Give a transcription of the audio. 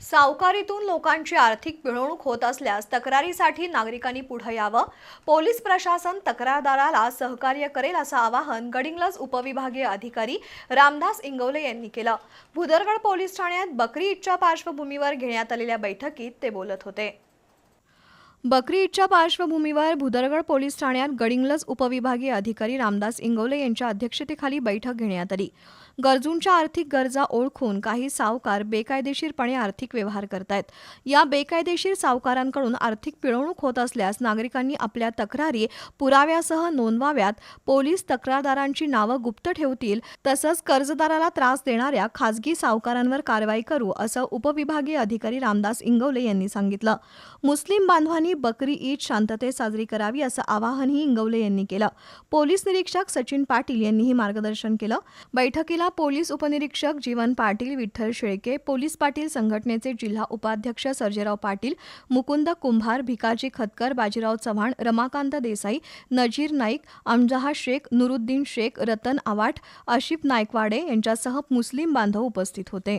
सावकारीतून लोकांची आर्थिक पिळवणूक होत असल्यास तक्रारीसाठी नागरिकांनी पुढे यावं. पोलीस प्रशासन तक्रारदाराला सहकार्य करेल असं आवाहन गडिंग्लज उपविभागीय अधिकारी रामदास इंगवले यांनी केलं. भुदरगड पोलीस ठाण्यात बकरी ईदच्या पार्श्वभूमीवर घेण्यात आलेल्या बैठकीत ते बोलत होते. बकरी ईदच्या पार्श्वभूमीवर भुदरगड पोलीस ठाण्यात गडिंग्लज उपविभागीय अधिकारी रामदास इंगवले यांच्या अध्यक्षतेखाली बैठक घेण्यात आली. गरजूंच्या आर्थिक गरजा ओळखून काही सावकार बेकायदेशीरपणे आर्थिक व्यवहार करतायत. या बेकायदेशीर सावकारांकडून आर्थिक पिळवणूक होत असल्यास नागरिकांनी आपल्या तक्रारी पुराव्यासह नोंदवाव्यात. पोलीस तक्रारदारांची नावं गुप्त ठेवतील तसंच कर्जदाराला त्रास देणाऱ्या खासगी सावकारांवर कारवाई करू असं उपविभागीय अधिकारी रामदास इंगवले यांनी सांगितलं. मुस्लिम बांधवांनी बकरी ईद शांततेत साजरी करावी असं आवाहनही इंगवले यांनी केलं. पोलीस निरीक्षक सचिन पाटील यांनीही मार्गदर्शन केलं. बैठकीला पोलीस उपनिरीक्षक जीवन पाटील विठ्ठल शेळके पोलीस पाटील संघटनेचे जिल्हा उपाध्यक्ष सर्जेराव पाटील मुकुंद कुंभार भिकाजी खतकर बाजीराव चव्हाण रमाकांत देसाई नजीर नाईक अमजहा शेख नुरुद्दीन शेख रतन आवाट आशिफ नायकवाडे यांच्यासह मुस्लिम बांधव उपस्थित होते.